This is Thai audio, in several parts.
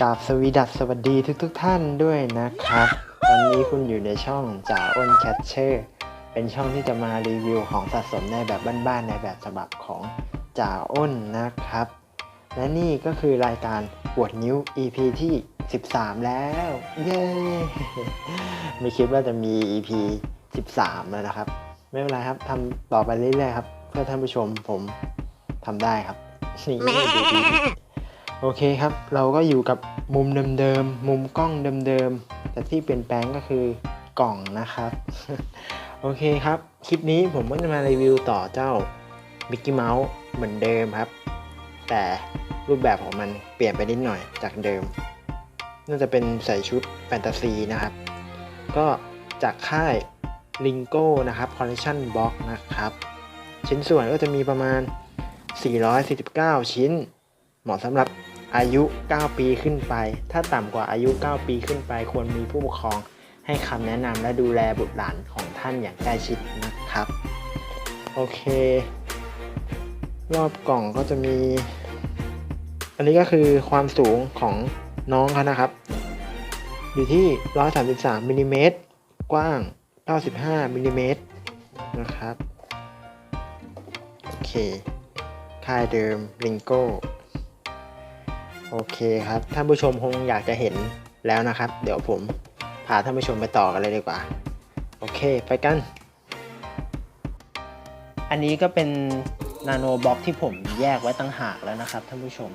กราบสวีดัสสวัสดีทุกทุกๆท่านด้วยนะครับตอนนี้คุณอยู่ในช่องจ่าอ้นแคชเชอร์ เป็นช่องที่จะมารีวิวของสะสมในแบบบ้านๆในแบบฉบับของจ่าอ้นนะครับ และนี่ก็คือรายการปวดนิ้ว EP ที่ 13 แล้ว เย้ ไม่คิดว่าจะมี EP 13 แล้วนะครับ ไม่เป็นไรครับทำต่อไปเรื่อยๆครับ เพื่อท่านผู้ชมผมทำได้ครับนี่ดูดีโอเคครับ เราก็อยู่กับมุมเดิมๆมุมกล้องเดิมๆแต่ที่เปลี่ยนแปลงก็คือกล่องนะครับ โอเคครับ คลิปนี้ผมก็จะมารีวิวต่อเจ้า Mickey Mouse เหมือนเดิมครับ แต่รูปแบบของมันเปลี่ยนไปนิดหน่อยจากเดิม น่าจะเป็นใส่ชุดแฟนตาซีนะครับ ก็จากค่าย Lingo นะครับ Collection Box นะครับ ชิ้นส่วนก็จะมีประมาณ 449 ชิ้น เหมาะสำหรับอายุ 9 ปีขึ้นไป ถ้าต่ำกว่าอายุ 9 ปีขึ้นไป ควรมีผู้ปกครองให้คำแนะนำและดูแลบุตรหลานของท่านอย่างใกล้ชิดนะครับ โอเค รอบกล่องก็จะมี อันนี้ก็คือความสูงของน้องเขานะครับ อยู่ที่ 133มิลลิเมตรกว้าง 95มิลลิเมตรนะครับ โอเค ค่ายเดิม Lingo โอเคครับ ท่านผู้ชมคงอยากจะเห็นแล้วนะครับ เดี๋ยวผมพาท่านผู้ชมไปต่อกันเลยดีกว่า โอเคไปกัน อันนี้ก็เป็นนาโนบ็อกที่ผมแยกไว้ตั้งหากแล้วนะครับท่านผู้ชม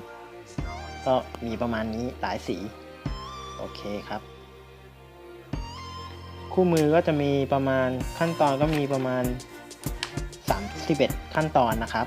ก็มีประมาณนี้หลายสี โอเคครับ คู่มือก็จะมีประมาณขั้นตอนก็มีประมาณ 31 ขั้นตอนนะครับ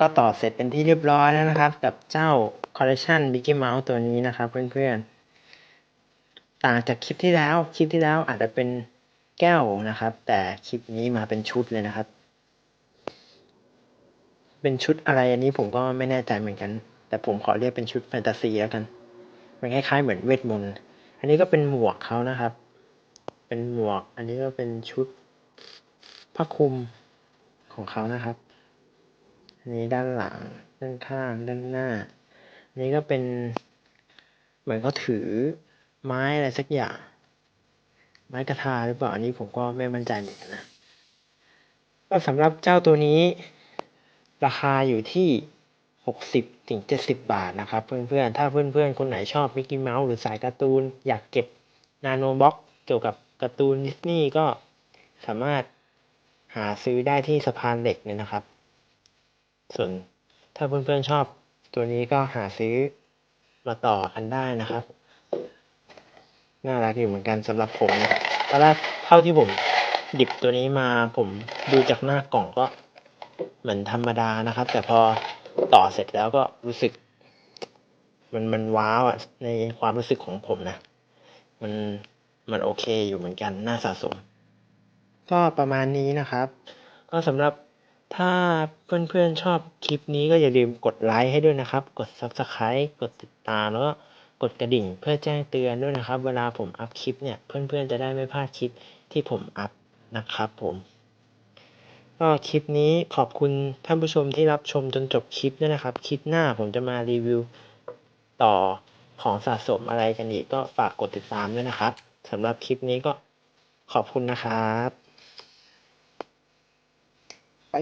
ก็ต่อเสร็จเป็นที่เรียบร้อยแล้วนะครับ กับเจ้าคอลเล t ชัน Mickey Mouse ตัวนี้นะครับ เพื่อนๆ ต่างจากคลิปที่แล้ว คลิปที่แล้วอาจจะเป็นแก้วนะครับ แต่คลิปนี้มาเป็นชุดเลยนะครับ เป็นชุดอะไรอันนี้ผมก็ไม่แน่ใจเหมือนกัน แต่ผมขอเรียกเป็นชุดแฟนตาซีแล้วกัน มันคล้ายๆเหมือนเวทมนต์ อันนี้ก็เป็นหมวกเขานะครับ เป็นหมวก อันนี้ก็เป็นชุดผ้าคลุมของเขานะครับ นี้ด้านหลัง ด้านข้าง ด้านหน้า นี้ก็เป็นเหมือนเขาถือไม้อะไรสักอย่าง ไม้กระทาหรือเปล่าอันนี้ผมก็ไม่มั่นใจเหมือนกันนะก็สำหรับเจ้าตัวนี้ ราคาอยู่ที่หกสิบถึงเจ็ดสิบบาทนะครับ เพื่อนๆ ถ้าเพื่อนๆ คนไหนชอบมิกกี้เมาส์หรือสายการ์ตูน อยากเก็บนาโนบ็อกเกี่ยวกับการ์ตูนดิสนีย์ก็สามารถหาซื้อได้ที่สะพานเหล็กเนี่ยนะครับ ส่วนถ้าเพื่อนๆชอบตัวนี้ก็หาซื้อมาต่อกันได้นะครับ น่ารักอยู่เหมือนกันสำหรับผมนะตอนแรกเท่าที่ผมหยิบตัวนี้มาผมดูจากหน้ากล่องก็เหมือนธรรมดานะครับ แต่พอต่อเสร็จแล้วก็รู้สึก มันมันว้าวอะในความรู้สึกของผมนะ มันมันโอเคอยู่เหมือนกัน น่าสะสม ก็ประมาณนี้นะครับ ก็สำหรับ ถ้าเพื่อนๆชอบคลิปนี้ก็อย่าลืมกดไลค์ให้ด้วยนะครับ กด Subscribe กดติดตามแล้วก็กดกระดิ่งเพื่อแจ้งเตือนด้วยนะครับ เวลาผมอัพคลิปเนี่ยเพื่อนๆจะได้ไม่พลาดคลิปที่ผมอัพนะครับผม ก็คลิปนี้ขอบคุณท่านผู้ชมที่รับชมจนจบคลิปด้วยนะครับ คลิปหน้าผมจะมารีวิวต่อของสะสมอะไรกันอีกก็ฝากกดติดตามด้วยนะครับสำหรับคลิปนี้ก็ขอบคุณนะครับ ไป